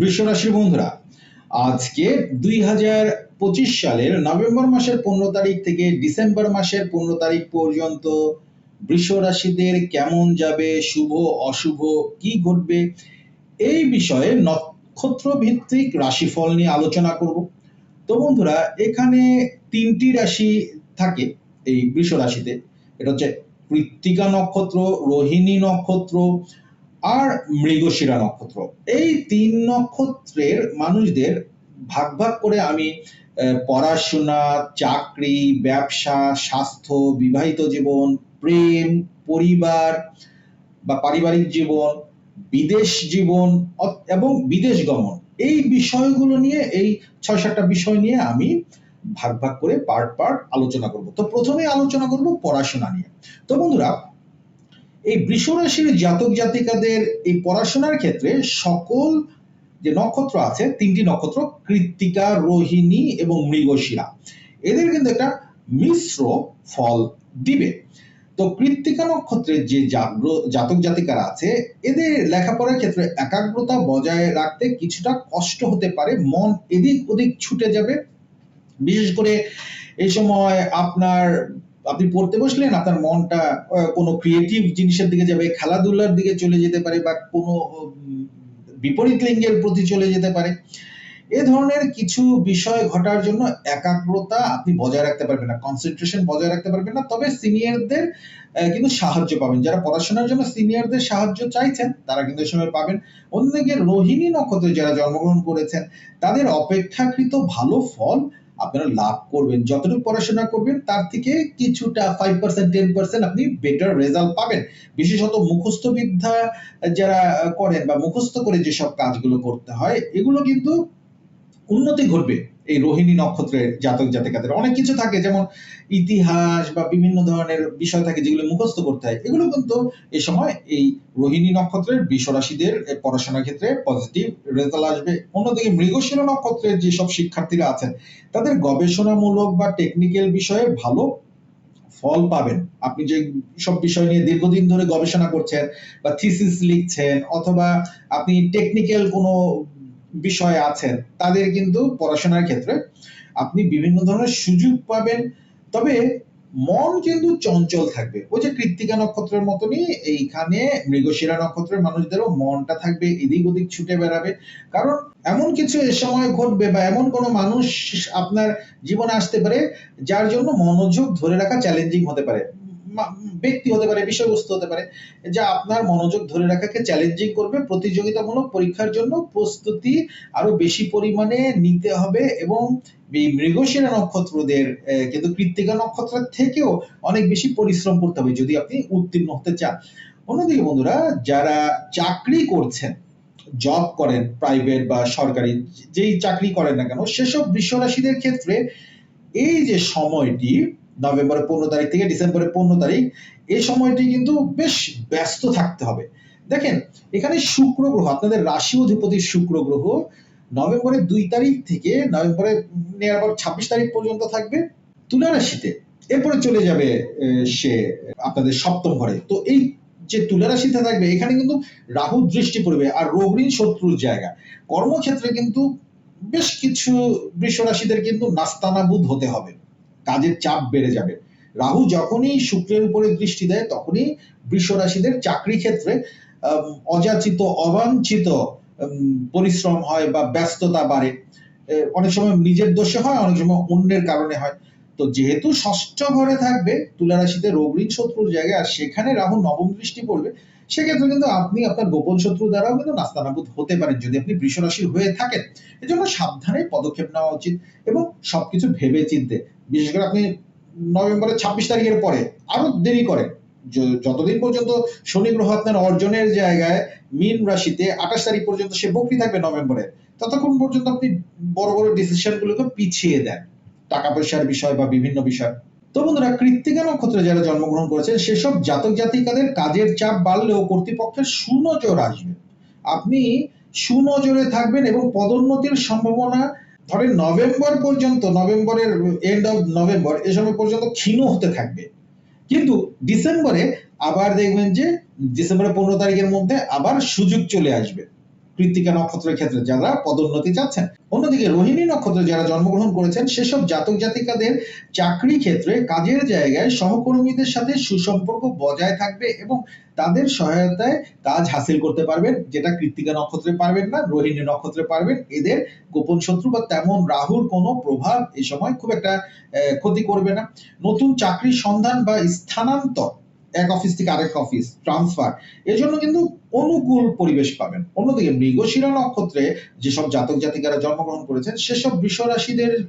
বৃষরাশি বন্ধুরা, আজকে দুই হাজার পঁচিশ সালের নভেম্বর মাসের পনেরো তারিখ থেকে ডিসেম্বর মাসের পনেরো তারিখ পর্যন্ত বৃষ রাশিদের কেমন যাবে, শুভ, অশুভ, কি ঘটবে, এই বিষয়ে নক্ষত্র ভিত্তিক রাশিফল নিয়ে আলোচনা করব। তো বন্ধুরা, এখানে তিনটি রাশি থাকে এই বৃষ রাশিতে এটা হচ্ছে কৃত্তিকা নক্ষত্র, রোহিণী নক্ষত্র আর মৃগশিরা নক্ষত্র। এই তিন নক্ষত্রের মানুষদের ভাগ ভাগ করে আমি পড়াশোনা, চাকরি, ব্যবসা, স্বাস্থ্য, বিবাহিত জীবন, প্রেম, পরিবার বা পারিবারিক জীবন, বিদেশ জীবন এবং বিদেশ গমন। এই বিষয়গুলো নিয়ে, এই ছয় সাতটা বিষয় নিয়ে আমি ভাগ ভাগ করে পার্ট পার্ট আলোচনা করব। তো প্রথমে আলোচনা করব পড়াশোনা নিয়ে। তো বন্ধুরা এই বৃষরাশির জাতক জাতিকাদের এই পড়াশোনার ক্ষেত্রে সকল যে নক্ষত্র আছে, তিনটি নক্ষত্র, কৃত্তিকা, রোহিণী এবং মৃগশিরা, এদের কিন্তু একটা মিশ্র ফল দিবে। তো কৃত্তিকা নক্ষত্রের যে জাতক জাতিকারা আছে, এদের লেখাপড়ার ক্ষেত্রে একাগ্রতা বজায় রাখতে কিছুটা কষ্ট হতে পারে, মন এদিক ওদিক ছুটে যাবে। বিশেষ করে এই সময় আপনার আপনি পড়তে বসলেন আপনার মনটা কোনো ক্রিয়েটিভ জিনিসের দিকে যাবে, খেলাধুলার দিকে চলে যেতে পারে বা কোনো বিপরীত লিঙ্গের প্রতি চলে যেতে পারে। এ ধরনের কিছু বিষয় ঘটার জন্য একাগ্রতা আপনি বজায় রাখতে পারবেন না কনসেন্ট্রেশন বজায় রাখতে পারবেন না। তবে সিনিয়রদের কিন্তু সাহায্য পাবেন। যারা পড়াশোনার জন্য সিনিয়রদের সাহায্য চাইছেন, তারা কিন্তু সময় পাবেন। অন্যদিকে রোহিণী নক্ষত্রে যারা জন্মগ্রহণ করেছেন, তাদের অপেক্ষাকৃত ভালো ফল আপনারা লাভ করবেন। যতটুকু পড়াশোনা করবেন, তার থেকে কিছুটা ফাইভ পার্সেন্ট টেন পার্সেন্ট আপনি বেটার রেজাল্ট পাবেন। বিশেষত মুখস্থ বিদ্যা যারা করেন বা মুখস্থ করে যেসব কাজগুলো করতে হয়, এগুলো কিন্তু উন্নতি ঘটবে এই রোহিণী নক্ষত্রের জাতক জাতিকাদের। অনেক কিছু থাকে, যেমন ইতিহাস বা বিভিন্ন ধরনের বিষয় থাকে যেগুলো মুখস্থ করতে হয়। এগুলো কিন্তু এই সময় এই রোহিণী নক্ষত্রের বিশ্বরাশিদের পড়াশোনার ক্ষেত্রে পজিটিভ রেজাল্ট আসবে। অন্যদিকে মৃগশিরা নক্ষত্রের যেসব শিক্ষার্থীরা আছেন, তাদের গবেষণামূলক বা টেকনিক্যাল বিষয়ে ভালো ফল পাবেন। আপনি যে সব বিষয় নিয়ে দীর্ঘদিন ধরে গবেষণা করছেন বা থিসিস লিখছেন, অথবা আপনি টেকনিক্যাল কোনো বিষয়ে আছেন তাদের কিন্তু পড়াশোনার ক্ষেত্রে আপনি বিভিন্ন ধরনের সুযোগ পাবেন। তবে মন কিন্তু চঞ্চল থাকবে। ওই যে কৃত্তিকা নক্ষত্রের মতনই এইখানে মৃগশিরা নক্ষত্রের মানুষদেরও মনটা থাকবে, এদিক ওদিক ছুটে বেড়াবে। কারণ এমন কিছু এ সময় ঘটবে বা এমন কোনো মানুষ আপনার জীবনে আসতে পারে যার জন্য মনোযোগ ধরে রাখা চ্যালেঞ্জিং হতে পারে। ব্যক্তি হতে পারে, বিষয়বস্তু হতে পারে, যা আপনার মনোযোগ ধরে রাখাকে চ্যালেঞ্জিং করবে, প্রতিযোগিতামূলক পরীক্ষার জন্য প্রস্তুতি আরও বেশি পরিমাণে নিতে হবে এবং এই মৃগশিরা নক্ষত্রদের কিন্তু কৃত্তিকা নক্ষত্রের থেকেও অনেক বেশি পরিশ্রম করতে হবে, যদি আপনি উত্তীর্ণ হতে চান। অন্যদিকে বন্ধুরা, যারা চাকরি করছেন জব করেন প্রাইভেট বা সরকারি, যেই চাকরি করেন না কেন, সেসব বিশ্বরাশিদের ক্ষেত্রে এই যে সময়টি নভেম্বরের পনেরো তারিখ থেকে ডিসেম্বরের পনেরো তারিখ, এই সময়টি কিন্তু বেশ ব্যস্ত থাকতে হবে। দেখেন, এখানে শুক্র গ্রহ, আপনাদের রাশি অধিপতি শুক্র গ্রহ নভেম্বরের দুই তারিখ থেকে নভেম্বরের নিয়ার আবার ছাব্বিশ তারিখ পর্যন্ত থাকবে তুলা রাশিতে। এরপরে চলে যাবে সে, আপনাদের সপ্তম ঘরে। তো এই যে তুলা রাশিতে থাকবে, এখানে কিন্তু রাহু দৃষ্টি পড়বে আর রোগঋণ শত্রুর জায়গা। কর্মক্ষেত্রে কিন্তু বেশ কিছু বৃষ রাশিদের কিন্তু নাস্তানাবুদ হতে হবে। কাজের চাপ বেড়ে যাবে। রাহু যখনই শুক্রের উপরে দৃষ্টি দেয়, তখনই বৃষ রাশিদের চাকরি ক্ষেত্রে অযাচিত, অবাঞ্ছিত পরিশ্রম হয় বা ব্যস্ততা বাড়ে। অনেক সময় নিজের দোষে হয়, অনেক সময় অন্যের কারণে হয়। তো যেহেতু ষষ্ঠ ঘরে থাকবে, তুলা রাশিতে শত্রুর জায়গায়, আর সেখানে রাহু নবম দৃষ্টি পড়বে, সেক্ষেত্রে কিন্তু আপনি আপনার গোপন শত্রু দ্বারাও কিন্তু নাস্তানাবুদ হতে পারেন, যদি আপনি বৃষ রাশির হয়ে থাকেন। এজন্য সাবধানে পদক্ষেপ নেওয়া উচিত এবং সবকিছু ভেবে চিনতে বিশেষ করে আপনি নভেম্বরের ছাব্বিশ তারিখের পরে আরও দেরি করেন যতদিন পর্যন্ত শনি গ্রহ আপনার অর্জনের জায়গায় মীন রাশিতে আঠাশ তারিখ পর্যন্ত সে বকরি থাকবে নভেম্বরে, ততক্ষণ পর্যন্ত আপনি বড় বড় ডিসিশন গুলোকে পিছিয়ে দেন। টাকা পয়সার বিষয় বা বিভিন্ন বিষয়। তো বন্ধুরা, কৃত্তিকা নক্ষত্রে যারা জন্মগ্রহণ করেছেন, সেসব জাতক জাতিকাদের কাজের চাপ বাড়লেও কর্তৃপক্ষের সুনজর আসবে। আপনি সুনজরে থাকবেন এবং পদোন্নতির সম্ভাবনা ধরেন নভেম্বর পর্যন্ত, নভেম্বরের এন্ড অফ নভেম্বর, এ সময় পর্যন্ত ক্ষীণ হতে থাকবে। কিন্তু ডিসেম্বরে আবার দেখবেন যে, ডিসেম্বরের পনেরো তারিখের মধ্যে আবার সুযোগ চলে আসবে। কৃত্তিকা নক্ষত্রের ক্ষেত্রে যারা পদোন্নতি চাচ্ছেন। অন্যদিকে রোহিণী নক্ষত্রে যারা জন্মগ্রহণ করেছেন, সেসব জাতক জাতিকাদের চাকরি ক্ষেত্রে কাজের জায়গায় সহকর্মীদের সাথে সুসম্পর্ক বজায় থাকবে এবং তাদের সহায়তায় কাজ হাসিল করতে পারবেন, যেটা কৃত্তিকা নক্ষত্রে পারবেন না, রোহিণী নক্ষত্রে পারবেন। এদের গোপন শত্রু বা তেমন রাহুর কোনো প্রভাব এই সময় খুব একটা ক্ষতি করবে না। নতুন চাকরির সন্ধান বা স্থানান্তর এক অফিস থেকে আরেক অফিস ট্রান্সফার এর জন্য কিন্তু অনুকূল পরিবেশ পাবেন। অন্যদিকে মৃগশিরা নক্ষত্রে যেসব জাতক জাতিকারা জন্মগ্রহণ করেছেন সেসব বৃষ রাশিদের আহ,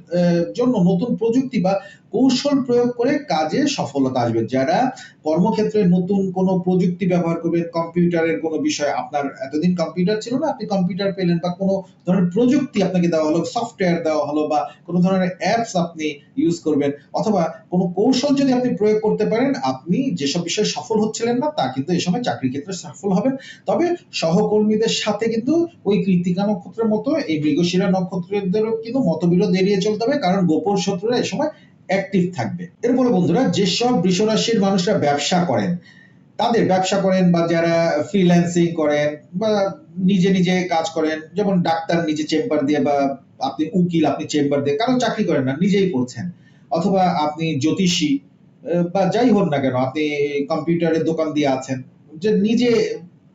জন্য নতুন প্রযুক্তি বা কৌশল প্রয়োগ করে কাজে সফলতা আসবে। যারা কর্মক্ষেত্রে নতুন কোনো প্রযুক্তি ব্যবহার করবেন, কম্পিউটারের কোনো বিষয়, আপনার এতদিন কম্পিউটার ছিল না, আপনি কম্পিউটার পেলেন বা কোনো ধরনের প্রযুক্তি আপনাকে দেওয়া হলো, সফটওয়্যার দেওয়া হলো বা কোনো ধরনের অ্যাপস আপনি ইউজ করবেন, অথবা কোনো কৌশল যদি আপনি প্রয়োগ করতে পারেন, আপনি যেসব বিষয়ে সফল হচ্ছিলেন না, তা কিন্তু এই সময় চাকরি ক্ষেত্রে সফল হবেন। তবে সহকর্মীদের সাথে কিন্তু ওই কৃত্তিকা নক্ষত্রের মতো এই মৃগশিরা নক্ষত্রদেরও কিন্তু মতবিরোধ এড়িয়ে চলতে হবে, কারণ গোপন শত্রুরা এই সময় অ্যাক্টিভ থাকবে। এরপরে বন্ধুরা, যেসব বৃষরাশির মানুষরা ব্যবসা করেন, তাদের ব্যবসা করেন বা যারা ফ্রিল্যান্সিং করেন বা নিজে নিজে কাজ করেন, যেমন ডাক্তার নিজে চেম্বার দিয়ে বা আপনি উকিল, আপনি চেম্বার দিয়ে, কারও চাকরি করেন না, নিজেই করছেন। অথবা আপনি জ্যোতিষী বা যাই হোক না কেন, আপনি কম্পিউটারের দোকান দিয়ে আছেন, যে নিজে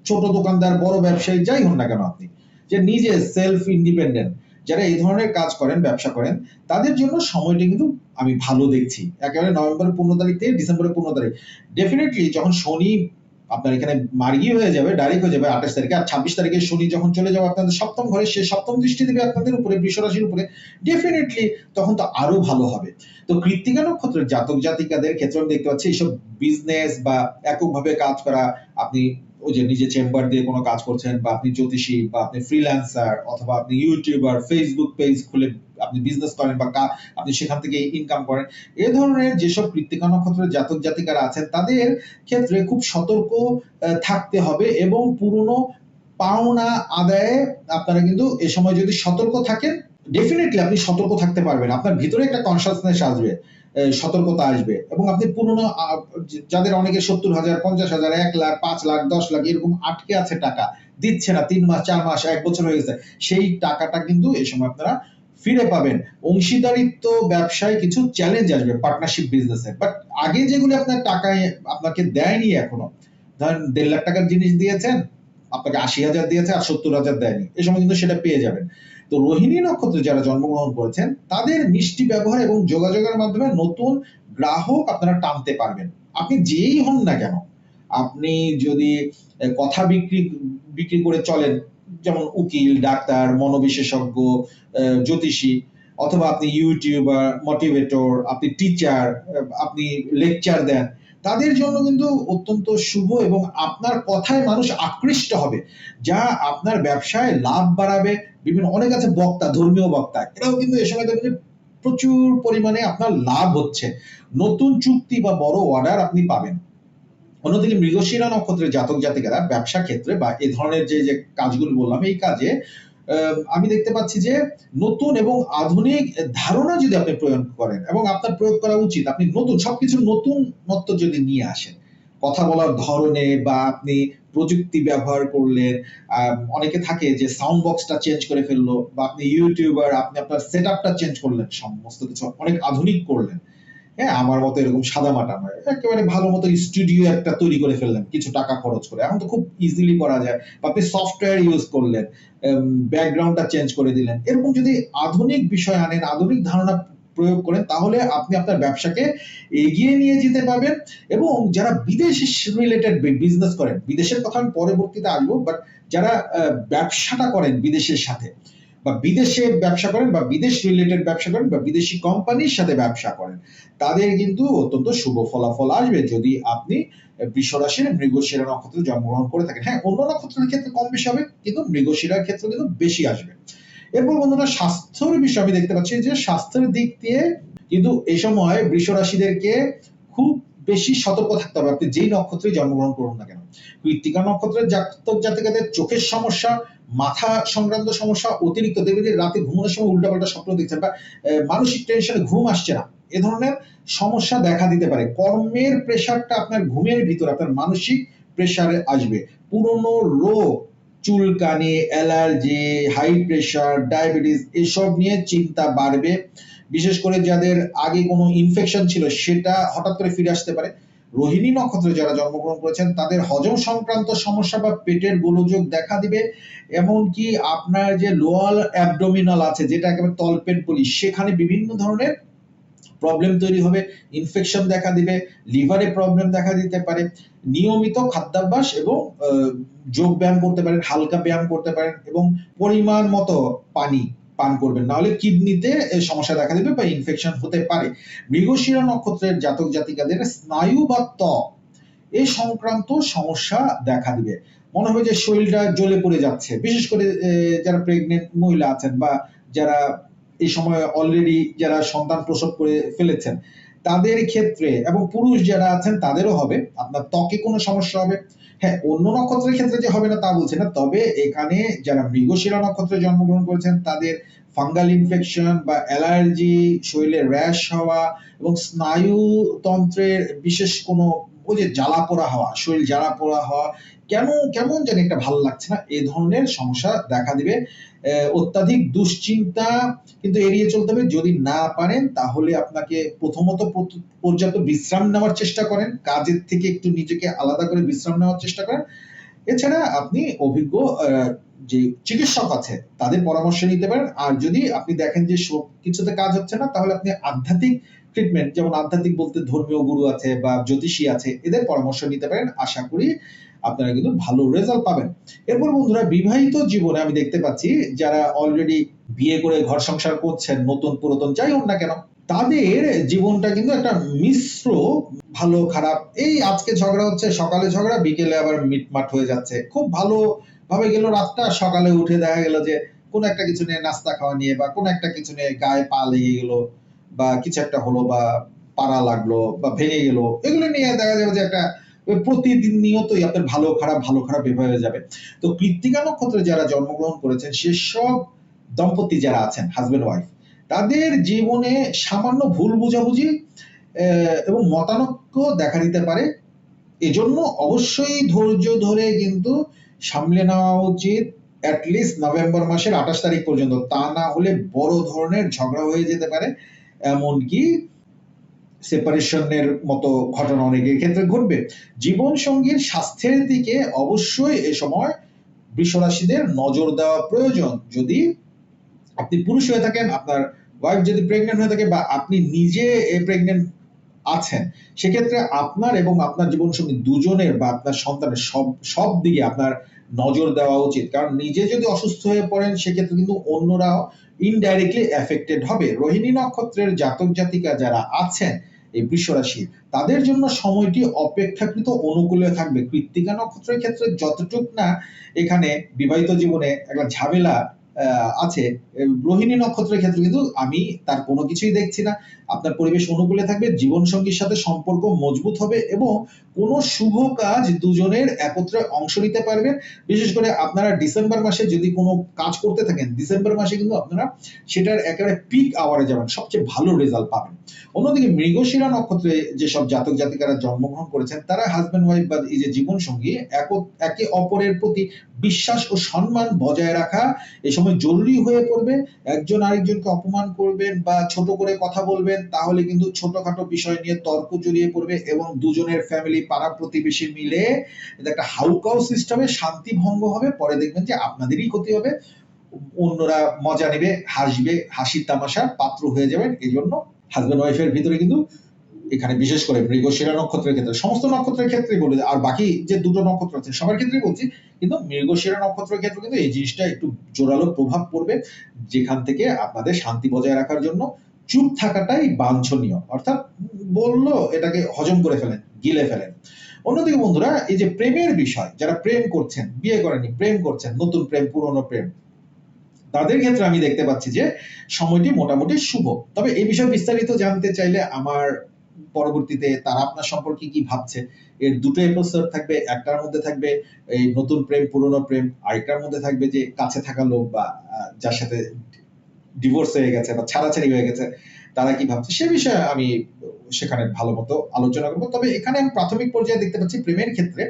ছোট দোকানদার, বড় ব্যবসায়ী, যাই হন না কেন আপনি, যে নিজে সেলফ ইন্ডিপেন্ডেন্ট যারা এই ধরনের কাজ করেন, ব্যবসা করেন, তাদের জন্য সময়টা কিন্তু আমি ভালো দেখছি। একেবারে নভেম্বরের পনেরো তারিখ থেকে ডিসেম্বরের পনেরো তারিখ। ডেফিনেটলি যখন শনি আপনার এখানে মার্গি হয়ে যাবে ডাইরেক্ট হয়ে যাবে আঠাশ তারিখে, আর ছাব্বিশ তারিখে শনি যখন চলে যাবে আপনাদের সপ্তম ঘরে, সে সপ্তম দৃষ্টি দেবে আপনাদের উপরে বৃষ রাশির উপরে ডেফিনেটলি তখন তো আরও ভালো হবে। তো কৃত্তিকা নক্ষত্রের জাতক জাতিকাদের ক্ষেত্রে দেখতে পাচ্ছি, এইসব বিজনেস বা এককভাবে কাজ করা, আপনি ওই যে নিজে চেম্বার দিয়ে কোনো কাজ করছেন বা আপনি জ্যোতিষী বা আপনি ফ্রিল্যান্সার অথবা আপনি ইউটিউবার ফেসবুক পেজ খুলে আপনি বিজনেস করেন বা আপনি সেখান থেকে ইনকাম করেন, এ ধরনের যেসব কৃত্তিকা নক্ষত্রের জাতক জাতিকারা আছেন, তাদের ক্ষেত্রে খুব সতর্ক থাকতে হবে এবং পুরনো পাওনা আদায়ে আপনারা কিন্তু এ সময় যদি সতর্ক থাকেন ডেফিনেটলি আপনি সতর্ক থাকতে পারবেন। আপনার ভিতরে একটা কনসাসনেস আসবে। সতর্কতা আসবে। এবং আপনি পুরনো যাদের অনেকে সত্তর হাজার, পঞ্চাশ হাজার, এক লাখ, পাঁচ লাখ, দশ লাখ এরকম আটকে আছে টাকা, দিচ্ছে না, তিন মাস, চার মাস, এক বছর হয়ে গেছে, সেই টাকাটা কিন্তু এই সময় আপনারা ফিরে পাবেন। অংশীদারিত্ব, ব্যবসায় কিছু চ্যালেঞ্জ আসবে পার্টনারশিপ বিজনেসে বাট আগে যেগুলো আপনার টাকায় আপনাকে দেয়নি এখনও, ধরেন দেড় লাখ টাকার জিনিস দিয়েছেন, আপনাকে আশি হাজার দিয়েছে আর সত্তর হাজার দেয়নি, এই সময় কিন্তু সেটা পেয়ে যাবেন। তো রোহিণী নক্ষত্রে যারা জন্মগ্রহণ করেছেন, তাদের মিষ্টি ব্যবহার এবং যোগাযোগের মাধ্যমে নতুন গ্রাহক আপনারা টানতে পারবেন। আপনি যেই হন না কেন, আপনি যদি কথা বিক্রি বিক্রি করে চলেন, যেমন উকিল, ডাক্তার, মনোবিশেষজ্ঞ জ্যোতিষী, অথবা আপনি ইউটিউবার, মোটিভেটর, আপনি টিচার আপনি লেকচার দেন তাদের জন্য কিন্তু অত্যন্ত শুভ এবং আপনার কথায় মানুষ আকৃষ্ট হবে। যা আপনার ব্যবসায় লাভ বাড়াবে। বিভিন্ন অনেক আছে বক্তা, ধর্মীয় বক্তা, এরাও কিন্তু এ সময় দেখবেন প্রচুর পরিমাণে আপনার লাভ হচ্ছে। নতুন চুক্তি বা বড় অর্ডার আপনি পাবেন। অন্যদিকে মৃগশিরা নক্ষত্রের জাতক জাতিকারা ব্যবসা ক্ষেত্রে বা এই ধরনের যে যে কাজগুলো বললাম, এই কাজে আমি দেখতে পাচ্ছি যে নতুন এবং আধুনিক ধারণা যদি আপনি প্রয়োগ করেন এবং আপনার প্রয়োগ করা উচিত, আপনি নতুন, সবকিছু নতুন নতুনত্ব যদি নিয়ে আসেন, কথা বলার ধরনে বা আপনি প্রযুক্তি ব্যবহার করলেন অনেকে থাকে যে সাউন্ড বক্সটা চেঞ্জ করে ফেলল বা আপনি ইউটিউবার, আপনি আপনার সেট আপটা চেঞ্জ করলেন, সমস্ত কিছু অনেক আধুনিক করলেন। হ্যাঁ আমার মতো এরকম সাদা মাটা নয় একেবারে ভালো মতো স্টুডিও একটা তৈরি করে ফেললেন, কিছু টাকা খরচ করে। এখন তো খুব ইজিলি করা যায়। আপনি সফটওয়্যার ইউজ করলেন ব্যাকগ্রাউন্ডটা চেঞ্জ করে দিলেন। এরকম যদি আধুনিক বিষয় আনেন, আধুনিক ধারণা প্রয়োগ করেন, তাহলে আপনি আপনার ব্যবসাকে এগিয়ে নিয়ে যেতে পারবেন। এবং যারা বিদেশ রিলেটেড বিজনেস করেন, বিদেশের কথা আমি পরবর্তীতে আসব বাট যারা ব্যবসাটা করেন বিদেশের সাথে বা বিদেশে ব্যবসা করেন বা বিদেশ রিলেটেড ব্যবসা করেন বা বিদেশি কোম্পানির সাথে ব্যবসা করেন, তাদের কিন্তু অত্যন্ত শুভ ফলাফল আসবে যদি আপনি বৃষরাশির মৃগশিরা নক্ষত্রে জন্মগ্রহণ করে থাকেন। হ্যাঁ অন্য নক্ষত্রের ক্ষেত্রে কম বেশি হবে, কিন্তু মৃগশিরার ক্ষেত্রে কিন্তু বেশি আসবে। এরপর বন্ধুরা, স্বাস্থ্যের বিষয় আমি দেখতে পাচ্ছি যে স্বাস্থ্যের দিক দিয়ে কিন্তু এই সময় বৃষরাশিদেরকে খুব বেশি সতর্ক থাকতে হবে। আপনি যেই নক্ষত্রে জন্মগ্রহণ করুন না কেন, কৃত্তিকা নক্ষত্রের জাতক জাতিকাদের চোখের সমস্যা মাথা সংক্রান্ত সমস্যা, অতিরিক্ত দেখবেন যে রাতে ঘুমানোর সময় উল্টাপাল্টা স্বপ্ন দেখছেন বা মানসিক টেনশনে ঘুম আসছে না। এ ধরনের সমস্যা দেখা দিতে পারে। কর্মের প্রেশারটা আপনার ঘুমের ভিতর, আপনার মানসিক প্রেশারে আসবে। পুরনো রোগ, চুলকানি, অ্যালার্জি হাই প্রেশার ডায়াবেটিস এসব নিয়ে চিন্তা বাড়বে। বিশেষ করে যাদের আগে কোনো ইনফেকশন ছিল, সেটা হঠাৎ করে ফিরে আসতে পারে। রোহিণী নক্ষত্রে যারা জন্মগ্রহণ করেছেন, তাদের হজম সংক্রান্ত সমস্যা বা পেটের গোলযোগ দেখা দিবে। এমনকি আপনার যে লোয়ার অ্যাবডোমিনাল আছে, যেটা একেবারে তলপেট বলি, সেখানে বিভিন্ন ধরনের প্রবলেম তৈরি হবে। ইনফেকশন দেখা দিবে লিভারে প্রবলেম দেখা দিতে পারে। নিয়মিত খাদ্যাভ্যাস এবং যোগ ব্যায়াম করতে পারেন, হালকা ব্যায়াম করতে পারেন এবং পরিমাণ মতো পানি পান করবেন। নাহলে কিডনিতে সমস্যা দেখা দেবে বা ইনফেকশন হতে পারে। মৃগশিরা নক্ষত্রের জাতক জাতিকাদের স্নায়ু বা ত্বক এ সংক্রান্ত সমস্যা দেখা দিবে। মনে হবে যে শরীরটা জ্বলে পড়ে যাচ্ছে। বিশেষ করে যারা প্রেগনেন্ট মহিলা আছেন বা যারা এই সময় অলরেডি যারা সন্তান প্রসব করে ফেলেছেন তাদের ক্ষেত্রে এবং পুরুষ যারা আছেন তাদেরও হবে, আপনার ত্বকে কোনো সমস্যা হবে। হ্যাঁ অন্য নক্ষত্রের ক্ষেত্রে যে হবে না তা বলছে না, তবে এখানে যারা মৃগশিরা নক্ষত্রে জন্মগ্রহণ করেছেন, তাদের ফাঙ্গাল ইনফেকশন বা অ্যালার্জি, শরীরে র্যাশ হওয়া এবং স্নায়ুতন্ত্রের বিশেষ কোনো ওই যে জ্বালা পোড়া হওয়া, শরীর জ্বালা পোড়া হওয়া কেন কেমন যেন একটা ভালো লাগছে না এই ধরনের সমস্যা দেখা দিবে। অত্যাধিক দুশ্চিন্তা কিন্তু এড়িয়ে চলতে হবে। যদি না পারেন, তাহলে আপনাকে প্রথমত পর্যাপ্ত বিশ্রাম নেওয়ার চেষ্টা করেন। কাজের থেকে একটু নিজেকে আলাদা করে বিশ্রাম নেওয়ার চেষ্টা করেন। এছাড়া আপনি অভিজ্ঞ যে চিকিৎসক আছে, তাদের পরামর্শ নিতে পারেন। আর যদি আপনি দেখেন যে সব কিছুতে কাজ হচ্ছে না, তাহলে আপনি আধ্যাত্মিক ট্রিটমেন্ট যেমন আধ্যাত্মিক বলতে ধর্মীয় গুরু আছে বা জ্যোতিষী আছে, এদের পরামর্শ নিতে পারেন। আশা করি আপনারা কিন্তু ভালো রেজাল্ট পাবেন। এরপর বন্ধুরা, বিবাহিত জীবনে আমি দেখতে পাচ্ছি যারা অলরেডি বিয়ে করে ঘর সংসার করছেন, নতুন পুরাতন যাই হোক না কেন, তাদের জীবনটা কিন্তু একটা মিশ্র ভালো খারাপ। এই আজকে ঝগড়া হচ্ছে, সকালে ঝগড়া, বিকেলে আবার মিটমাট হয়ে যাচ্ছে। খুব ভালো ভাবে গেল রাতটা, সকালে উঠে দেখা গেল যে কোন একটা কিছু নিয়ে নাস্তা খাওয়া নিয়ে বা কোন একটা কিছু নিয়ে গায়ে পা লেগে গেল বা কিছু একটা হলো বা পাড়া লাগল বা ভেঙে গেল, এগুলো নিয়ে দেখা যাবে যে একটা প্রতিদিন নিয়তই আপনার ভালো, খারাপ ভালো, খারাপ এভাবে যাবে। তো কৃত্তিকা নক্ষত্রে যারা জন্মগ্রহণ করেছেন সেসব দম্পতি যারা আছেন হাজবেন্ড ওয়াইফ তাদের জীবনে সামান্য ভুল বোঝাবুঝি এবং মতানৈক্য দেখা দিতে পারে। এজন্য অবশ্যই ধৈর্য ধরে কিন্তু সামলে নেওয়া উচিত। অ্যাটলিস্ট নভেম্বর মাসের আঠাশ তারিখ পর্যন্ত। তা না হলে বড় ধরনের ঝগড়া হয়ে যেতে পারে। এমনকি সেপারেশনের মতো ঘটনা অনেকের ক্ষেত্রে ঘটবে। জীবন সঙ্গীর স্বাস্থ্যের দিকে অবশ্যই এ সময় বৃষরাশিদের নজর দেওয়া প্রয়োজন। যদি আপনি পুরুষ হয়ে থাকেন, আপনার ওয়াইফ যদি প্রেগনেন্ট হয়ে থাকে বা আপনি নিজে প্রেগনেন্ট আছেন, সেক্ষেত্রে আপনার এবং আপনার জীবনসঙ্গী দুজনের বা আপনার সন্তানের সব সব দিকে আপনার নজর দেওয়া উচিত। কারণ নিজে যদি অসুস্থ হয়ে পড়েন, সেক্ষেত্রে কিন্তু অন্যরাও ইনডাইরেক্টলি এফেক্টেড হবে। রোহিণী নক্ষত্রের জাতক জাতিকা যারা আছেন এই বৃষরাশি তাদের জন্য সময়টি অপেক্ষাকৃত অনুকূলে থাকবে। কৃত্তিকা নক্ষত্রের ক্ষেত্রে যতটুক না এখানে বিবাহিত জীবনে একটা ঝামেলা আছে। রোহিণী নক্ষত্রের ক্ষেত্রে কিন্তু আমি তার কোনো কিছুই দেখছি না। আপনার পরিবেশ অনুকূলে থাকবে জীবন সঙ্গীর সাথে সম্পর্ক মজবুত হবে এবং কোনো শুভ কাজ দুজনের একত্রে অংশ নিতে পারবেন বিশেষ করে আপনারা ডিসেম্বর মাসে যদি কোনো কাজ করতে থাকেন, ডিসেম্বর মাসে কিন্তু আপনারা সেটার একেবারে পিক আওয়ারে যাবেন, সবচেয়ে ভালো রেজাল্ট পাবেন। অন্যদিকে মৃগশিরা নক্ষত্রে যেসব জাতক জাতিকারা জন্মগ্রহণ করেছেন, তারা হাজবেন্ড ওয়াইফ বা এই যে জীবন সঙ্গী একে অপরের প্রতি বিশ্বাস ও সম্মান বজায় রাখা এই সময় জরুরি হয়ে পড়বে। একজন আরেকজনকে অপমান করবেন বা ছোট করে কথা বলবেন, তাহলে কিন্তু ছোটখাটো বিষয় নিয়ে তর্ক জড়িয়ে পড়বে এবং দুজনের ফ্যামিলি পাড়া প্রতিবেশী মিলে একটা হাউকাউ সিস্টেমে শান্তি ভঙ্গ হবে। পরে দেখবেন যে আপনাদেরই ক্ষতি হবে। অন্যরা মজা নেবে, হাসবে, হাসির তামাশার পাত্র হয়ে যাবেন। এই জন্য হাজবেন্ড ওয়াইফের ভিতরে কিন্তু এখানে বিশেষ করে মৃগশিরা নক্ষত্রের ক্ষেত্রে, সমস্ত নক্ষত্রের ক্ষেত্রে বলে, আর বাকি যে দুটো নক্ষত্র আছে, সবার ক্ষেত্রে বলছি, কিন্তু মৃগশিরা নক্ষত্রের ক্ষেত্রে কিন্তু এই জিনিসটা একটু জোরালো প্রভাব পড়বে যেখান থেকে আপনাদের শান্তি বজায় রাখার জন্য। চুপ থাকাটাই বাঞ্ছনীয়, অর্থাৎ বলল এটাকে হজম করে ফেলেন, গিলে ফেলেন। অন্যদিকে বন্ধুরা, এই যে প্রেমের বিষয়, যারা প্রেম করছেন, বিয়ে করেনি প্রেম করছেন, নতুন প্রেম, পুরনো প্রেম, তাদের ক্ষেত্রে আমি দেখতে পাচ্ছি যে সময়টি মোটামুটি শুভ। তবে এই বিষয়ে বিস্তারিত জানতে চাইলে আমার পরবর্তীতে তারা আপনার সম্পর্কে কি ভাবছে? এর দুটো এপিসোড থাকবে, একটার মধ্যে থাকবে এই নতুন প্রেম, পুরনো প্রেম, আরেকটার মধ্যে থাকবে যে কাছে থাকা লোক বা যার সাথে ডিভোর্স হয়ে গেছে বা ছাড়াছাড়ি হয়ে গেছে, তারা কি ভাবছে? সে বিষয়ে আমি সেখানে ভালো মতো আলোচনা করব। তবে এখানে আমি প্রাথমিক পর্যায়ে দেখতে পাচ্ছি প্রেমের ক্ষেত্রে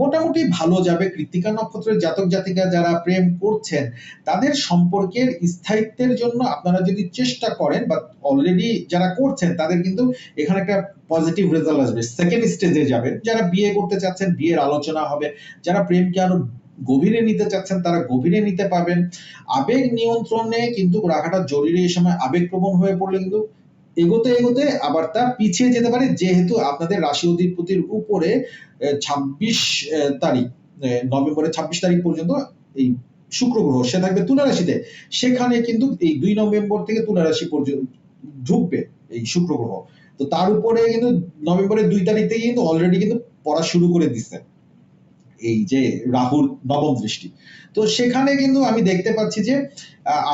মোটামুটি ভালো যাবে কৃত্তিকা নক্ষত্রের জাতক জাতিকা যারা প্রেম করছেন, তাদের সম্পর্কের স্থায়িত্বের জন্য আপনারা যদি চেষ্টা করেন বা অলরেডি যারা করছেন, তাদের কিন্তু এখানে একটা পজিটিভ রেজাল্ট আসবে। সেকেন্ড স্টেজে যাবেন যারা বিয়ে করতে চাচ্ছেন, বিয়ের আলোচনা হবে। যারা প্রেমকে আরও গভীরে নিতে চাচ্ছেন, তারা গভীরে নিতে পারবেন। আবেগ নিয়ন্ত্রণে কিন্তু রাখাটা জরুরি এই সময়। আবেগপ্রবণ হয়ে পড়লে কিন্তু এগোতে এগোতে আবার তা পিছিয়ে যেতে পারে, যেহেতু আপনাদের রাশি অধিপতির উপরে ছাব্বিশ তারিখ নভেম্বরের ছাব্বিশ তারিখ পর্যন্ত এই শুক্র গ্রহ সে থাকবে তুলা রাশিতে। সেখানে কিন্তু এই দুই নভেম্বর থেকে তুলা রাশি পর্যন্ত ঢুকবে এই শুক্র গ্রহ। তো তার উপরে কিন্তু নভেম্বরের দুই তারিখ থেকে কিন্তু অলরেডি কিন্তু পড়া শুরু করে দিচ্ছে। এই যে রাহুর নবম দৃষ্টি। তো সেখানে কিন্তু আমি দেখতে পাচ্ছি যে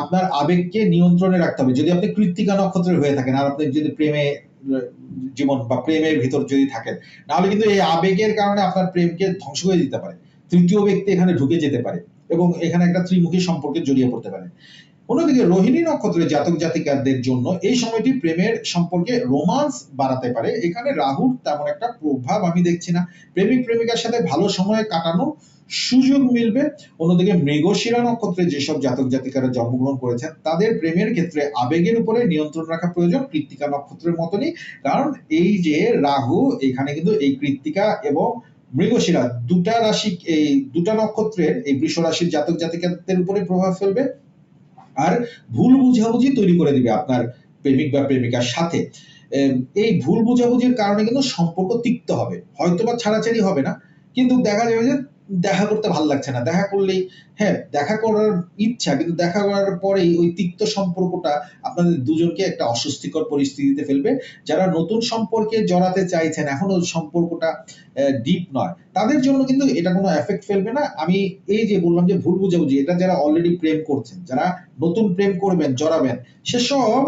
আপনার আবেগকে নিয়ন্ত্রণে রাখতে হবে। যদি আপনি কৃত্তিকা নক্ষত্রের হয়ে থাকেন, আর আপনি যদি প্রেমে জীবন বা প্রেমের ভিতর যদি থাকেন, নাহলে কিন্তু এই আবেগের কারণে আপনার প্রেমকে ধ্বংস হয়ে দিতে পারে। তৃতীয় ব্যক্তি এখানে ঢুকে যেতে পারে এবং এখানে একটা ত্রিমুখী সম্পর্কে জড়িয়ে পড়তে পারে। অন্যদিকে রোহিণী নক্ষত্রের জাতক জাতিকাদের জন্য এই সময়টি প্রেমের সম্পর্কে রোমান্স বাড়াতে পারে। এখানে রাহুর তেমন একটা প্রভাব আমি দেখছি না। প্রেমিক প্রেমিকার সাথে ভালো সময় কাটানো সুযোগ মিলবে। অন্যদিকে মৃগশিরা নক্ষত্রে যেসব জাতক জাতিকারা জন্মগ্রহণ করেছেন, তাদের প্রেমের ক্ষেত্রে আবেগের উপরে নিয়ন্ত্রণ রাখা প্রয়োজন কৃত্তিকা নক্ষত্রের মতনই। কারণ এই যে রাহু, এখানে কিন্তু এই কৃত্তিকা এবং মৃগশিরা দুটা রাশি, এই দুটা নক্ষত্রের, এই বৃষ রাশির জাতক জাতিকাদের উপরে প্রভাব ফেলবে। আর ভুল বুঝাবুঝি তৈরি করে দিবে আপনার প্রেমিক বা প্রেমিকার সাথে। এই ভুল বুঝাবুঝির কারণে কিন্তু সম্পর্ক তিক্ত হবে। হয়তো বা ছাড়াছাড়ি হবে না, কিন্তু দেখা যাবে যে দেখা করতে ভালো লাগছে না। দেখা করলেই হ্যাঁ দেখা করার ইচ্ছা, কিন্তু দেখা করার পরেই ওই তিক্ত সম্পর্কটা আপনাদের দুজনকে একটা অস্বস্তিকর পরিস্থিতিতে ফেলবে। যারা নতুন সম্পর্কে জড়াতে চাইছেন, এখনও সম্পর্কটা ডিপ নয়, তাদের জন্য কিন্তু এটা কোনো এফেক্ট ফেলবে না। আমি এই যে বললাম যে ভুল বুঝাবুঝি, এটা যারা অলরেডি প্রেম করছেন, যারা নতুন প্রেম করবেন, জড়াবেন সেসব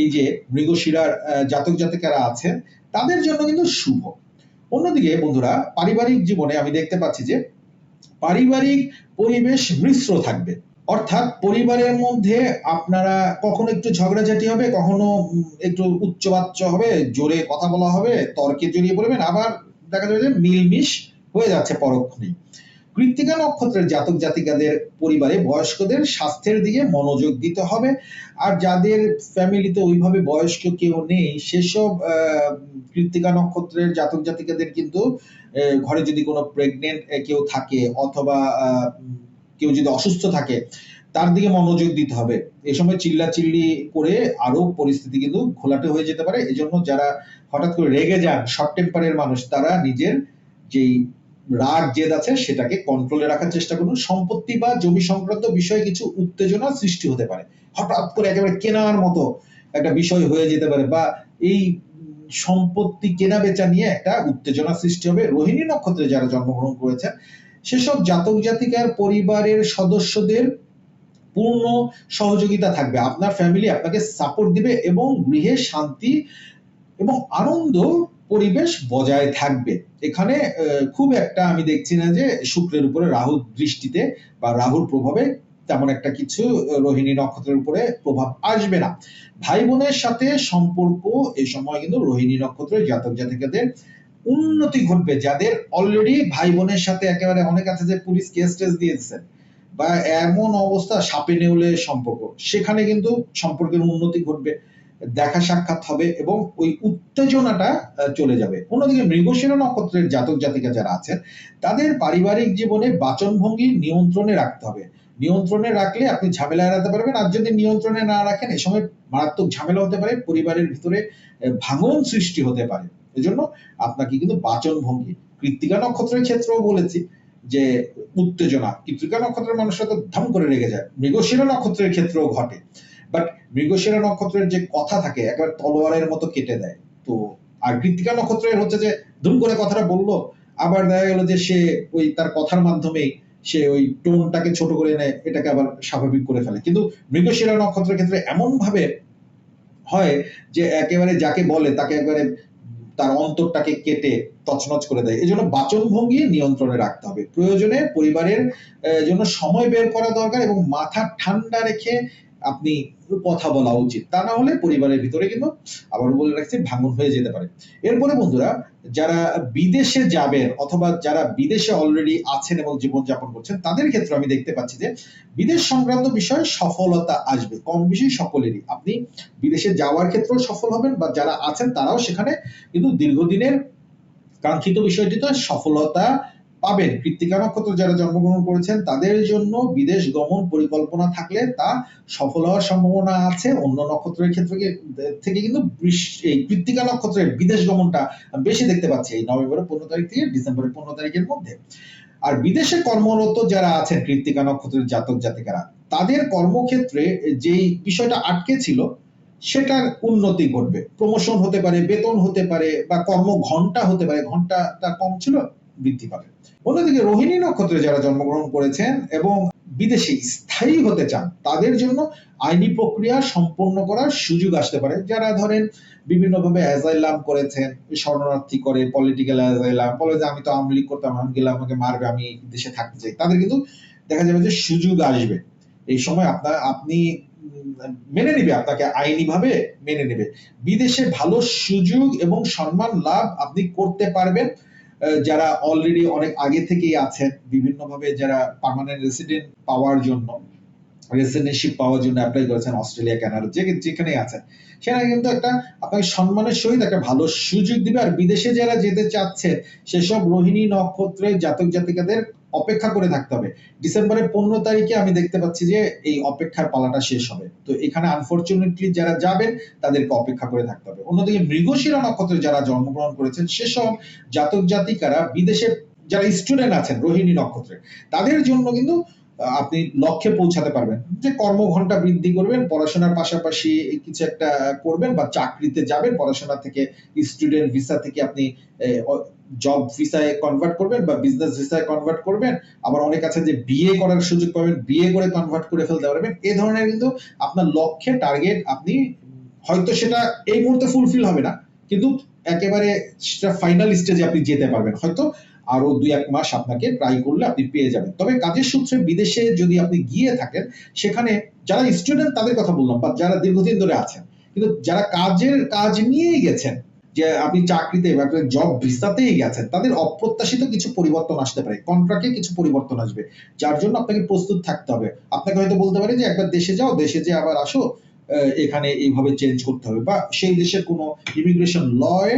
এই যে মৃগশিরার জাতক জাতিকারা আছেন, তাদের জন্য কিন্তু শুভ। অন্যদিকে বন্ধুরা, পারিবারিক জীবনে আমি দেখতে পাচ্ছি যে পারিবারিক পরিবেশ মিশ্র থাকবে। অর্থাৎ পরিবারের মধ্যে আপনারা কখনো একটু ঝগড়াঝাটি হবে, কখনো একটু উচ্চবাচ্য হবে, জোরে কথা বলা হবে, তর্কে জড়িয়ে পড়বেন, আবার দেখা যাবে যে মিলমিশ হয়ে যাচ্ছে পরক্ষণেই। কৃত্তিকা নক্ষত্রের জাতক জাতিকাদের পরিবারে বয়স্কদের স্বাস্থ্যের দিকে মনোযোগ দিতে হবে। আর যাদের ফ্যামিলিতে ওইভাবে বয়স্ক কেউ নেই, সেসব কৃত্তিকা নক্ষত্রের জাতক জাতিকাদের কিন্তু ঘরে যদি কোনো প্রেগনেন্ট কেউ থাকে অথবা কেউ যদি অসুস্থ থাকে, তার দিকে মনোযোগ দিতে হবে। এই সময় চিল্লাচিল্লি করে আরও পরিস্থিতি কিন্তু ঘোলাটে হয়ে যেতে পারে। এজন্য যারা হঠাৎ করে রেগে যান শর্ট টেম্পারের মানুষ, তারা নিজের যেই রাগ, জেদ আছে, সেটাকে কন্ট্রোলে রাখার চেষ্টা করুন। সম্পত্তি বা জমি সংক্রান্ত বিষয়ে কিছু উত্তেজনা সৃষ্টি হতে পারে। হঠাৎ করে একেবারে কেনার মতো একটা বিষয় হয়ে যেতে পারে বা এই সম্পত্তি কেনা বেচা নিয়ে একটা উত্তেজনা সৃষ্টি হবে। রোহিণী নক্ষত্রে যারা জন্মগ্রহণ করেছেন, সেসব জাতক জাতিকার পরিবারের সদস্যদের পূর্ণ সহযোগিতা থাকবে। আপনার ফ্যামিলি আপনাকে সাপোর্ট দিবে এবং গৃহে শান্তি এবং আনন্দ পরিবেশ বজায় থাকবে। এখানে খুব একটা আমি দেখছি না যে শুক্রের উপরে রাহুর দৃষ্টিতে বা রাহুর প্রভাবে তেমন একটা কিছু রোহিণী নক্ষত্রের উপরে প্রভাব আসবে না। ভাই বোনের সাথে সম্পর্ক এই সময় কিন্তু রোহিণী নক্ষত্রের জাতক জাতিকাদের উন্নতি ঘটবে। যাদের অলরেডি ভাই বোনের সাথে একেবারে অনেক আছে যে পুলিশ কেস টেস দিয়েছেন বা এমন অবস্থা সাপে নেউলে সম্পর্ক। সেখানে কিন্তু সম্পর্কের উন্নতি ঘটবে। দেখা সাক্ষাৎ হবে এবং ওই উত্তেজনাটা চলে যাবে। অন্যদিকে মৃগশিরা নক্ষত্রের জাতক জাতিকা যারা আছেন, তাদের পারিবারিক জীবনে বাচনভঙ্গি নিয়ন্ত্রণে রাখতে হবে। নিয়ন্ত্রণে রাখলে আপনি ঝামেলা এড়াতে পারবেন, আর যদি নিয়ন্ত্রণে না রাখেন, এ সময় মারাত্মক ঝামেলা হতে পারে, পরিবারের ভিতরে ভাঙন সৃষ্টি হতে পারে। এজন্য আপনাকে কিন্তু বাচন ভঙ্গি কৃত্তিকা নক্ষত্রের ক্ষেত্রেও বলেছি যে, উত্তেজনা। কৃত্তিকা নক্ষত্রের মানুষরা তো ধম করে রেগে যায়। মৃগশিরা নক্ষত্রের ক্ষেত্রেও ঘটে। বাট মৃগশিরা নক্ষত্রের যে কথা থাকে, একবার তলোয়ারের মতো কেটে দেয়। তো, আর কৃত্তিকা নক্ষত্রের হচ্ছে যে ধুম করে কথাটা বলল, আবার দেখা গেল যে সে ওই তার কথার মাধ্যমেই সে ওই টোনটাকে ছোট করে নেয় এটাকে আবার স্বাভাবিক করে ফেলে। কিন্তু মৃগশিরা নক্ষত্রের ক্ষেত্রে এমন ভাবে হয় যে একেবারে যাকে বলে তাকে একবারে তার অন্তরটাকে কেটে তছনছ করে দেয়। এই জন্য বাচন ভঙ্গি নিয়ন্ত্রণে রাখতে হবে। প্রয়োজনে পরিবারের জন্য সময় বের করা দরকার এবং মাথা ঠান্ডা রেখে আপনি কথা বলা উচিত। তা না হলে পরিবারের ভিতরে কিন্তু আবার বলে রাখছি ভাঙন হয়ে যেতে পারে। এরপরে বন্ধুরা, যারা বিদেশে যাবেন অথবা যারা বিদেশে অলরেডি আছেন এবং জীবনযাপন করছেন, তাদের ক্ষেত্রে আমি দেখতে পাচ্ছি যে বিদেশ সংক্রান্ত বিষয়ে সফলতা আসবে। কম বেশি সকলেরই। আপনি বিদেশে যাওয়ার ক্ষেত্রেও সফল হবেন বা যারা আছেন তারাও সেখানে কিন্তু দীর্ঘদিনের কাঙ্ক্ষিত বিষয়টিতে সফলতা পাবেন। কৃত্তিকা নক্ষত্র যারা জন্মগ্রহণ করেছেন, তাদের জন্য বিদেশ গমন পরিকল্পনা থাকলে তা সফল হওয়ার সম্ভাবনা আছে। অন্য নক্ষত্রের ক্ষেত্রে থেকে কিন্তু এই কৃত্তিকা নক্ষত্রের বিদেশ গমনটা বেশি দেখতে পাচ্ছি এই নভেম্বরের পনেরো তারিখ থেকে ডিসেম্বরের পনেরো তারিখের মধ্যে। আর বিদেশে কর্মরত যারা আছেন কৃত্তিকা নক্ষত্রের জাতক জাতিকারা, তাদের কর্মক্ষেত্রে যেই বিষয়টা আটকে ছিল, সেটার উন্নতি ঘটবে। প্রমোশন হতে পারে, বেতন হতে পারে বা কর্ম ঘণ্টা হতে পারে ঘন্টাটা কম ছিল। বৃদ্ধি পাবে। অন্যদিকে রোহিণী নক্ষত্রে যারা জন্মগ্রহণ করেছেন এবং বিদেশে স্থায়ী হতে চান, তাদের জন্য আইনি প্রক্রিয়া সম্পন্ন করার সুযোগ আসতে পারে। যারা ধরেন বিভিন্নভাবে অ্যাজাইলাম করেছেন, শরণার্থী করে পলিটিক্যাল অ্যাজাইলাম বলে যে আমি তো আওয়ামী লীগ করতাম আমি গেলে আমাকে মারবে, আমি দেশে থাকতে চাই। তাদের কিন্তু দেখা যাবে যে সুযোগ আসবে। এই সময় আপনার, আপনি মেনে নিবে, আপনাকে আইনি ভাবে মেনে নেবে। বিদেশে ভালো সুযোগ এবং সম্মান লাভ আপনি করতে পারবেন। যারা অলরেডি অনেক আগে থেকেই আছেন, বিভিন্নভাবে যারা পার্মানেন্ট রেসিডেন্ট পাওয়ার জন্য রেসিডেন্টশিপ পাওয়ার জন্য অ্যাপ্লাই করেছেন অস্ট্রেলিয়া, কানাডা, যে যেখানেই আছেন, সেখানে কিন্তু একটা আপনাকে সম্মানের সহিত একটা ভালো সুযোগ দিবে। আর বিদেশে যারা যেতে চাচ্ছে সেসব রোহিণী নক্ষত্রের জাতক জাতিকাদের অপেক্ষা করে থাকতে হবে। ডিসেম্বরের পনেরো তারিখে আমি দেখতে পাচ্ছি যে এই অপেক্ষার পালাটা শেষ হবে। তো এখানে আনফর্চুনেটলি যারা যাবেন, তাদেরকে অপেক্ষা করে থাকতে হবে। অন্যদিকে মৃগশিরা নক্ষত্রে যারা জন্মগ্রহণ করেছেন, সেসব জাতক জাতিকারা বিদেশে যারা স্টুডেন্ট আছেন, রোহিণী নক্ষত্রে, তাদের জন্য কিন্তু আপনি লক্ষ্যে পৌঁছাতে পারবেন। যে কর্মঘন্টা বৃদ্ধি করবেন, পড়াশোনার পাশাপাশি কিছু একটা করবেন বা চাকরিতে যাবেন, পড়াশোনা থেকে স্টুডেন্ট ভিসা থেকে আপনি জব ভিসায় কনভার্ট করবেন বা বিজনেস ভিসায় কনভার্ট করবেন। আবার অনেক আছে যে বিয়ে করার সুযোগ পাবেন বিয়ে করে কনভার্ট করে ফেলতে পারবেন। এই ধরনের কিন্তু আপনার লক্ষ্যে টার্গেট আপনি, হয়তো সেটা এই মুহূর্তে ফুলফিল হবে না, কিন্তু একেবারে সেটা ফাইনাল স্টেজে আপনি যেতে পারবেন। হয়তো আরও দুই এক মাস আপনাকে ট্রাই করলে আপনি পেয়ে যাবেন। তবে কাজের সূত্রে বিদেশে যদি আপনি গিয়ে থাকেন, সেখানে যারা স্টুডেন্ট তাদের কথা বললাম বা যারা দীর্ঘদিন ধরে আছেন, কিন্তু যারা কাজের কাজ নিয়েই গেছেন, যে আপনি চাকরিতে বা জব ভিসাতেই গেছেন, তাদের অপ্রত্যাশিত কিছু পরিবর্তন আসতে পারে কন্ট্রাক্টে কিছু পরিবর্তন আসবে, যার জন্য আপনাকে প্রস্তুত থাকতে হবে। আপনাকে হয়তো বলতে পারে যে একবার দেশে যাও, দেশে যে আবার আসো এখানে এইভাবে চেঞ্জ করতে হবে, বা সেই দেশের কোনো ইমিগ্রেশন লয়ে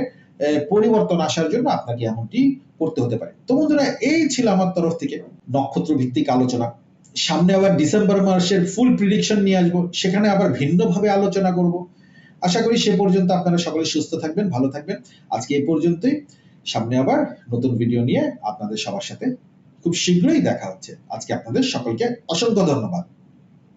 পরিবর্তন আসার জন্য আপনাকে এমনটি করতে হতে পারে। তো বন্ধুরা, এই ছিল আমার তরফ থেকে নক্ষত্র ভিত্তিক আলোচনা। সামনে আবার ডিসেম্বর মাসের ফুল প্রিডিকশন নিয়ে আসব। সেখানে আবার ভিন্নভাবে আলোচনা করব। আশা করি সে পর্যন্ত আপনারা সকলে সুস্থ থাকবেন, ভালো থাকবেন। আজকে এই পর্যন্তই। সামনে আবার নতুন ভিডিও নিয়ে আপনাদের সবার সাথে খুব শীঘ্রই দেখা হচ্ছে। আজকে আপনাদের সকলকে অসংখ্য ধন্যবাদ।